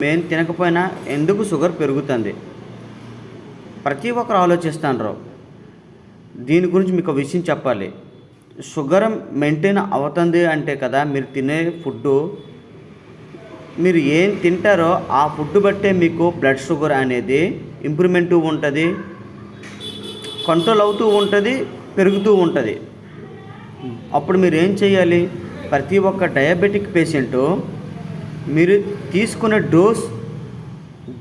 మేము తినకపోయినా ఎందుకు షుగర్ పెరుగుతుంది? ప్రతి ఒక్కరు ఆలోచిస్తాను దీని గురించి మీకు ఒక విషయం చెప్పాలి. షుగర్ మెయింటైన్ అవుతుంది అంటే కదా మీరు తినే ఫుడ్డు మీరు ఏం తింటారో ఆ ఫుడ్ బట్టే మీకు బ్లడ్ షుగర్ అనేది ఇంప్రూవ్మెంట్ ఉంటుంది కంట్రోల్ అవుతూ ఉంటుంది పెరుగుతూ ఉంటుంది. అప్పుడు మీరు ఏం చేయాలి? ప్రతి ఒక్క డయాబెటిక్ పేషెంటు మీరు తీసుకునే డోస్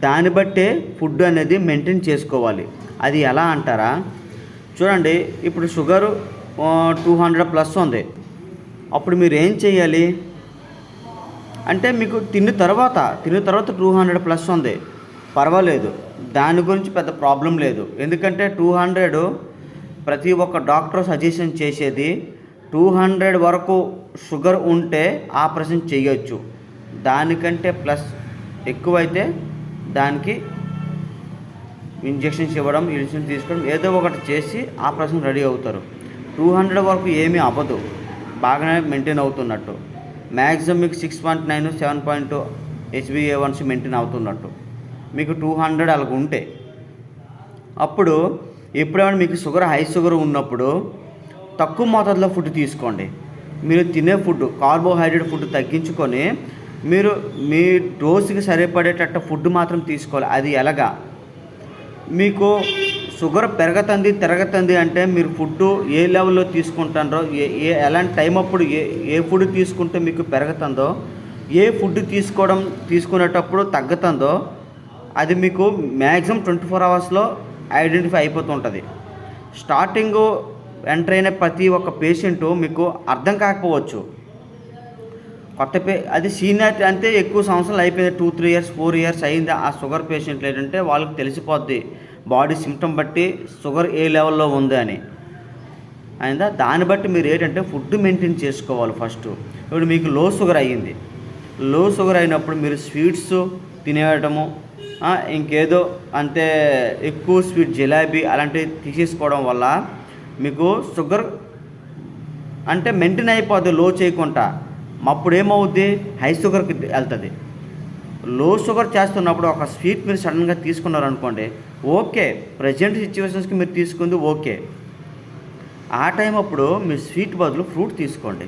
దాన్ని బట్టే ఫుడ్ అనేది మెయింటైన్ చేసుకోవాలి. అది ఎలా అంటారా? చూడండి ఇప్పుడు షుగర్ టూ హండ్రెడ్ ప్లస్ ఉంది. అప్పుడు మీరు ఏం చేయాలి అంటే మీకు తిన్న తర్వాత తిన్న తర్వాత టూ హండ్రెడ్ ప్లస్ ఉంది. పర్వాలేదు. దాని గురించి పెద్ద ప్రాబ్లం లేదు. ఎందుకంటే టూ హండ్రెడ్ ప్రతి ఒక్క డాక్టర్ సజెషన్ చేసేది టూ హండ్రెడ్ వరకు షుగర్ ఉంటే ఆపరేషన్ చేయొచ్చు. దానికంటే ప్లస్ ఎక్కువైతే దానికి ఇంజెక్షన్స్ ఇవ్వడం ఇన్సులిన్ తీసుకోవడం ఏదో ఒకటి చేసి ఆ పర్సన్ రెడీ అవుతారు. టూ హండ్రెడ్ వరకు ఏమీ అవ్వదు. బాగానే మెయింటైన్ అవుతున్నట్టు. మ్యాక్సిమం మీకు six point nine seven point HBA వన్స్ మెయింటైన్ అవుతున్నట్టు. మీకు టూ హండ్రెడ్ అలాగ ఉంటే. అప్పుడు ఎప్పుడైనా మీకు షుగర్ హై షుగర్ ఉన్నప్పుడు తక్కువ మోతాదులో ఫుడ్ తీసుకోండి. మీరు తినే ఫుడ్ కార్బోహైడ్రేట్ ఫుడ్ తగ్గించుకొని మీరు మీ డోసుకి సరిపడేటట్టు ఫుడ్ మాత్రం తీసుకోవాలి. అది ఎలాగా? మీకు షుగర్ పెరగతుంది తిరగతుంది అంటే మీరు ఫుడ్ ఏ లెవెల్లో తీసుకుంటారో ఏ ఏ ఎలాంటి టైం అప్పుడు ఏ ఏ ఫుడ్ తీసుకుంటే మీకు పెరుగుతుందో ఏ ఫుడ్ తీసుకోవడం తీసుకునేటప్పుడు తగ్గుతుందో అది మీకు మ్యాక్సిమం ట్వంటీ ఫోర్ అవర్స్లో ఐడెంటిఫై అయిపోతుంటుంది. స్టార్టింగ్ ఎంటర్ అయిన ప్రతి ఒక్క పేషెంటు మీకు అర్థం కాకపోవచ్చు. కొత్త పే అది సీనియర్ అంటే ఎక్కువ సంవత్సరాలు అయిపోయింది. Two three years four years అయింది. ఆ షుగర్ పేషెంట్లు ఏంటంటే వాళ్ళకి తెలిసిపోద్ది. బాడీ సిమ్టమ్ బట్టి షుగర్ ఏ లెవెల్లో ఉంది అని. అయిందా? దాన్ని బట్టి మీరు ఏంటంటే ఫుడ్ మెయింటైన్ చేసుకోవాలి ఫస్ట్ ఇప్పుడు మీకు లో షుగర్ అయ్యింది. లో షుగర్ అయినప్పుడు మీరు స్వీట్స్ తినేయటము ఇంకేదో అంటే ఎక్కువ స్వీట్ జిలాబీ అలాంటివి తీసేసుకోవడం వల్ల మీకు షుగర్ అంటే మెయింటైన్ అయిపోద్ది లో చేయకుండా. అప్పుడు ఏమవుద్ది హై షుగర్కి వెళ్తుంది. లో షుగర్ చేస్తున్నప్పుడు ఒక స్వీట్ మీరు సడన్గా తీసుకున్నారు అనుకోండి ఓకే. ప్రజెంట్ సిచ్యువేషన్స్కి మీరు తీసుకుంది ఓకే. ఆ టైం అప్పుడు మీరు స్వీట్ బదులు ఫ్రూట్ తీసుకోండి.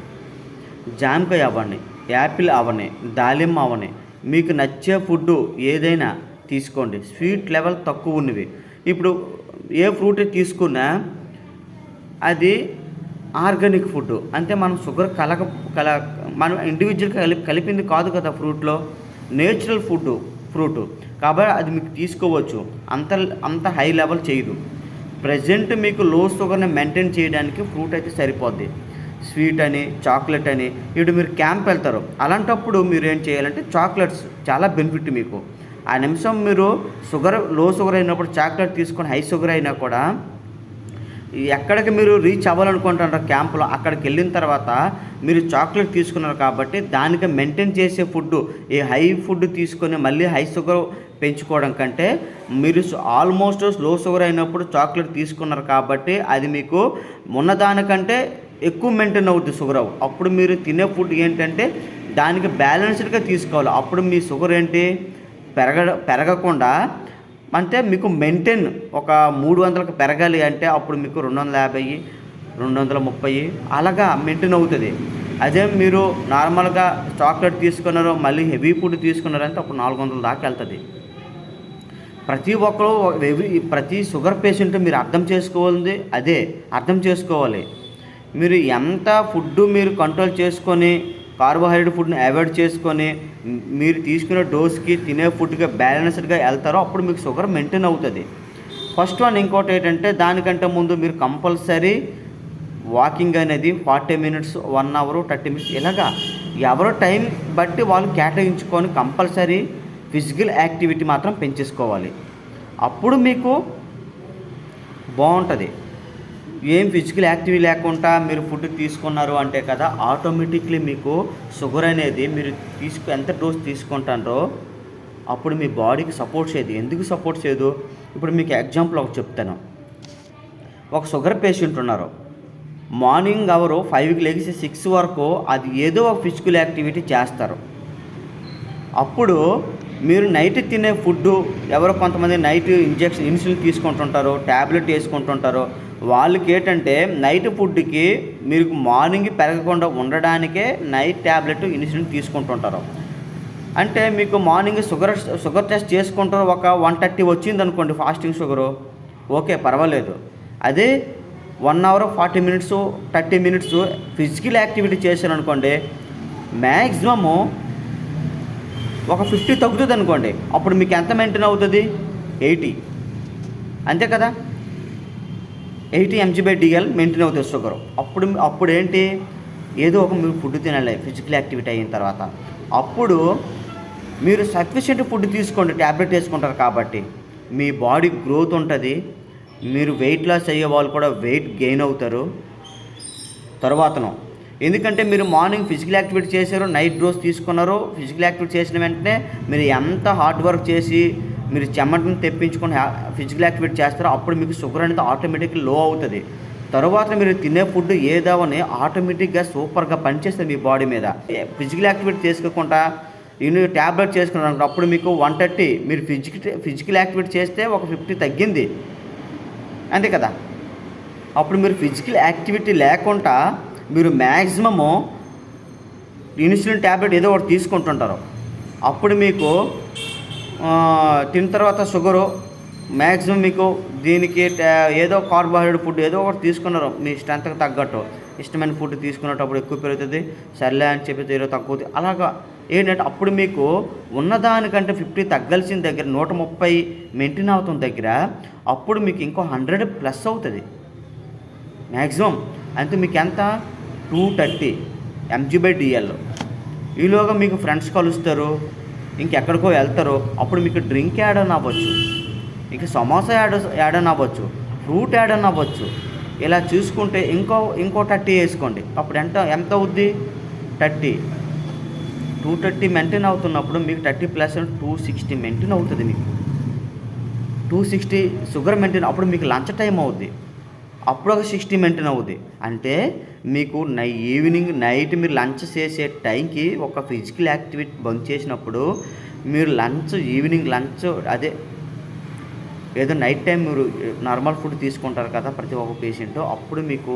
జామకాయ అవ్వండి యాపిల్ అవని దాలిమ్మ అవని మీకు నచ్చే ఫుడ్ ఏదైనా తీసుకోండి. స్వీట్ లెవెల్ తక్కువ ఉన్నవి. ఇప్పుడు ఏ ఫ్రూట్ తీసుకున్నా అది ఆర్గానిక్ ఫుడ్ అంటే మనం షుగర్ కలక కల మనం ఇండివిజువల్ కలిపి కలిపింది కాదు కదా ఫ్రూట్లో నేచురల్ ఫుడ్ ఫ్రూట్ కాబట్టి అది మీకు తీసుకోవచ్చు. అంత అంత హై లెవెల్ చేయదు. ప్రజెంట్ మీకు లో షుగర్ని మెయింటైన్ చేయడానికి ఫ్రూట్ అయితే సరిపోద్ది. స్వీట్ అని చాక్లెట్ అని ఇప్పుడు మీరు క్యాంప్ వెళ్తారు. అలాంటప్పుడు మీరు ఏం చేయాలంటే చాక్లెట్స్ చాలా బెనిఫిట్ మీకు. ఆ నిమిషం మీరు షుగర్లో షుగర్ అయినప్పుడు చాక్లెట్ తీసుకొని హై షుగర్ అయినా కూడా ఎక్కడికి మీరు రీచ్ అవ్వాలనుకుంటున్నారో క్యాంపులో అక్కడికి వెళ్ళిన తర్వాత మీరు చాక్లెట్ తీసుకున్నారు కాబట్టి దానికి మెయింటైన్ చేసే ఫుడ్ ఈ హై ఫుడ్ తీసుకొని మళ్ళీ హై షుగర్ పెంచుకోవడం కంటే మీరు ఆల్మోస్ట్లో షుగర్ అయినప్పుడు చాక్లెట్ తీసుకున్నారు కాబట్టి అది మీకు ఉన్నదానికంటే ఎక్కువ మెయింటైన్ అవుతుంది షుగర్ అప్పుడు మీరు తినే ఫుడ్ ఏంటంటే దానికి బ్యాలెన్స్డ్గా తీసుకోవాలి. అప్పుడు మీ షుగర్ ఏంటి? పెరగ పెరగకుండా అంటే మీకు మెయింటైన్ ఒక మూడు వందలకు పెరగాలి అంటే అప్పుడు మీకు రెండు వందల యాభై రెండు వందల ముప్పై అలాగా మెయింటైన్ అవుతుంది. అదే మీరు నార్మల్గా చాక్లెట్ తీసుకున్నారో మళ్ళీ హెవీ ఫుడ్ తీసుకున్నారంటే అప్పుడు నాలుగు వందల దాకా వెళ్తుంది. ప్రతి ఒక్కరు ఎవ్రీ ప్రతి షుగర్ పేషెంట్ మీరు అర్థం చేసుకోవాలి అదే అర్థం చేసుకోవాలి. మీరు ఎంత ఫుడ్ మీరు కంట్రోల్ చేసుకొని కార్బోహైడ్రేట్ ఫుడ్ని అవాయిడ్ చేసుకొని మీరు తీసుకునే డోస్కి తినే ఫుడ్గా బ్యాలెన్స్డ్గా వెళ్తారో అప్పుడు మీకు షుగర్ మెయింటైన్ అవుతుంది. ఫస్ట్ వన్ ఇంకోటి ఏంటంటే దానికంటే ముందు మీరు కంపల్సరీ వాకింగ్ అనేది forty minutes one hour thirty minutes ఇలాగా ఎవరో టైం బట్టి వాళ్ళు కేటాయించుకొని కంపల్సరీ ఫిజికల్ యాక్టివిటీ మాత్రం పెంచేసుకోవాలి. అప్పుడు మీకు బాగుంటుంది. ఏం ఫిజికల్ యాక్టివిటీ లేకుండా మీరు ఫుడ్ తీసుకున్నారు అంటే కదా ఆటోమేటిక్లీ మీకు షుగర్ అనేది మీరు తీసుకు ఎంత డోస్ తీసుకుంటారో అప్పుడు మీ బాడీకి సపోర్ట్ చేయదు. ఎందుకు సపోర్ట్ చేయదు? ఇప్పుడు మీకు ఎగ్జాంపుల్ ఒక చెప్తాను. ఒక షుగర్ పేషెంట్ ఉన్నారు. మార్నింగ్ అవరు ఫైవ్కి లెగిసి సిక్స్ వరకు అది ఏదో ఒక ఫిజికల్ యాక్టివిటీ చేస్తారు. అప్పుడు మీరు నైట్ తినే ఫుడ్ ఎవరో కొంతమంది నైట్ ఇంజెక్షన్ ఇన్సులిన్ తీసుకుంటుంటారు ట్యాబ్లెట్ వేసుకుంటుంటారు వాళ్ళకి ఏంటంటే నైట్ ఫుడ్కి మీరు మార్నింగ్ పెరగకుండా ఉండడానికే నైట్ ట్యాబ్లెట్ ఇన్సులిన్ తీసుకుంటుంటారు. అంటే మీకు మార్నింగ్ షుగర్ షుగర్ టెస్ట్ చేసుకుంటారు ఒక వన్ థర్టీ వచ్చింది అనుకోండి ఫాస్టింగ్ షుగరు. ఓకే పర్వాలేదు. అదే one hour forty minutes thirty minutes physical activity చేశారు అనుకోండి మ్యాక్సిమము ఒక ఫిఫ్టీ తగ్గుతుంది అనుకోండి అప్పుడు మీకు ఎంత మెయింటైన్ అవుతుంది? ఎయిటీ. అంతే కదా? Eighty MG by DL maintain అవుతుంది షుగర్. అప్పుడు అప్పుడు ఏంటి ఏదో ఒక మీరు ఫుడ్ తినాలి ఫిజికల్ యాక్టివిటీ అయిన తర్వాత. అప్పుడు మీరు సఫిషియెంట్ ఫుడ్ తీసుకోండి ట్యాబ్లెట్ వేసుకుంటారు కాబట్టి. మీ బాడీ గ్రోత్ ఉంటుంది. మీరు వెయిట్ లాస్ అయ్యే వాళ్ళు కూడా వెయిట్ గెయిన్ అవుతారు. తర్వాతను. ఎందుకంటే మీరు మార్నింగ్ ఫిజికల్ యాక్టివిటీ చేశారు నైట్ డోస్ తీసుకున్నారు. ఫిజికల్ యాక్టివిటీ చేసిన వెంటనే మీరు ఎంత హార్డ్ వర్క్ చేసి మీరు చెమటను తెప్పించుకొని ఫిజికల్ యాక్టివిటీ చేస్తారో అప్పుడు మీకు షుగర్ అనేది ఆటోమేటిక్గా లో అవుతుంది. తర్వాత మీరు తినే ఫుడ్ ఏదావని ఆటోమేటిక్గా సూపర్గా పనిచేస్తుంది మీ బాడీ మీద. ఫిజికల్ యాక్టివిటీ చేసుకోకుండా ఇన్ని ట్యాబ్లెట్ చేసుకున్నాను అప్పుడు మీకు వన్ థర్టీ మీరు ఫిజికల్ ఫిజికల్ యాక్టివిటీ చేస్తే ఒక ఫిఫ్టీ తగ్గింది. అంతే కదా? అప్పుడు మీరు ఫిజికల్ యాక్టివిటీ లేకుండా మీరు మ్యాక్సిమము ఇన్సులిన్ ట్యాబ్లెట్ ఏదో ఒకటి తీసుకుంటుంటారు. అప్పుడు మీకు తిన్న తర్వాత షుగరు మ్యాక్సిమం మీకు దీనికి ఏదో కార్బోహైడ్రేట్ ఫుడ్ ఏదో ఒకటి తీసుకున్నారు. మీ స్ట్రెంత్కి తగ్గట్టు. ఇష్టమైన ఫుడ్ తీసుకునేటప్పుడు ఎక్కువ పెరుగుతుంది. సర్లే అని చెప్పి ఏదో తగ్గుతుంది అలాగా ఏంటంటే అప్పుడు మీకు ఉన్నదానికంటే ఫిఫ్టీ తగ్గాల్సిన దగ్గర నూట ముప్పై మెయింటైన్ అవుతున్న దగ్గర అప్పుడు మీకు ఇంకో హండ్రెడ్ ప్లస్ అవుతుంది. మ్యాక్సిమం అంతే మీకు ఎంత? Two thirty MG by DL ఈలోగా మీకు ఫ్రెండ్స్ కలుస్తారు. ఇంకెక్కడికో వెళ్తారో అప్పుడు మీకు డ్రింక్ యాడ్ అని అవ్వచ్చు ఇంక సమోసా యాడ్ యాడ్ అని అవ్వచ్చు ఫ్రూట్ యాడ్ అని అవ్వచ్చు ఇలా చూసుకుంటే ఇంకో ఇంకో థర్టీ వేసుకోండి. అప్పుడు ఎంత ఎంత అవుద్ది? థర్టీ. టూ థర్టీ మెయింటైన్ అవుతున్నప్పుడు మీకు thirty plus two sixty maintain అవుతుంది మీకు. టూ సిక్స్టీ షుగర్ మెయింటైన్ అప్పుడు మీకు లంచ్ టైం అవుద్ది. అప్పుడు ఒక సిక్స్టీ మెయింటైన్ అవుద్ది. అంటే మీకు నై ఈవినింగ్ నైట్ మీరు లంచ్ చేసే టైంకి ఒక ఫిజికల్ యాక్టివిటీ బంద్ చేసినప్పుడు మీరు లంచ్ ఈవినింగ్ లంచ్ అదే ఏదో నైట్ టైం మీరు నార్మల్ ఫుడ్ తీసుకుంటారు కదా ప్రతి ఒక్క పేషెంట్ అప్పుడు మీకు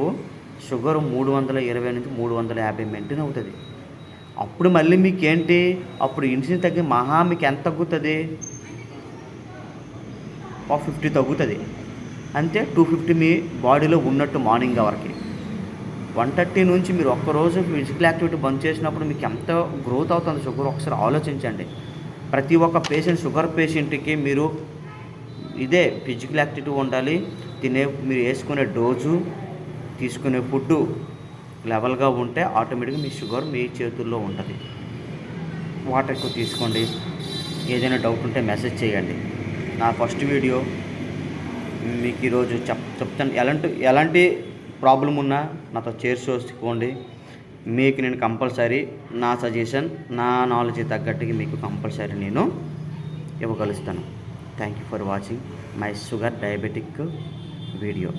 షుగర్ మూడు వందల ఇరవై నుంచి మూడు వందల యాభై మెయింటైన్ అవుతుంది. అప్పుడు మళ్ళీ మీకు ఏంటి అప్పుడు ఇన్సులిన్ తగ్గి మహా మీకు ఎంత తగ్గుతుంది? ఒక ఫిఫ్టీ తగ్గుతుంది. అంతే టూ ఫిఫ్టీ మీ బాడీలో ఉన్నట్టు మార్నింగ్ అవర్కి వన్ థర్టీ నుంచి మీరు ఒక్కరోజు ఫిజికల్ యాక్టివిటీ బంద్ చేసినప్పుడు మీకు ఎంత గ్రోత్ అవుతుంది షుగర్ ఒకసారి ఆలోచించండి. ప్రతి ఒక్క పేషెంట్ షుగర్ పేషెంట్కి మీరు ఇదే ఫిజికల్ యాక్టివిటీ ఉండాలి. తినే మీరు వేసుకునే డోజు తీసుకునే ఫుడ్ లెవెల్గా ఉంటే ఆటోమేటిక్గా మీ షుగర్ మీ చేతుల్లో ఉంటుంది. వాటర్ ఎక్కువ తీసుకోండి. ఏదైనా డౌట్ ఉంటే మెసేజ్ చేయండి. నా ఫస్ట్ వీడియో మీకు ఈరోజు చెప్ చెప్తాను. ఎలాంటి ఎలాంటి ప్రాబ్లం ఉన్నా నాతో చేసుకోండి. మీకు నేను కంపల్సరీ నా సజెషన్ నా నాలెడ్జ్ తగ్గట్టుగా మీకు కంపల్సరీ నేను ఇవ్వగలుగుతాను thank you for watching my sugar diabetic video.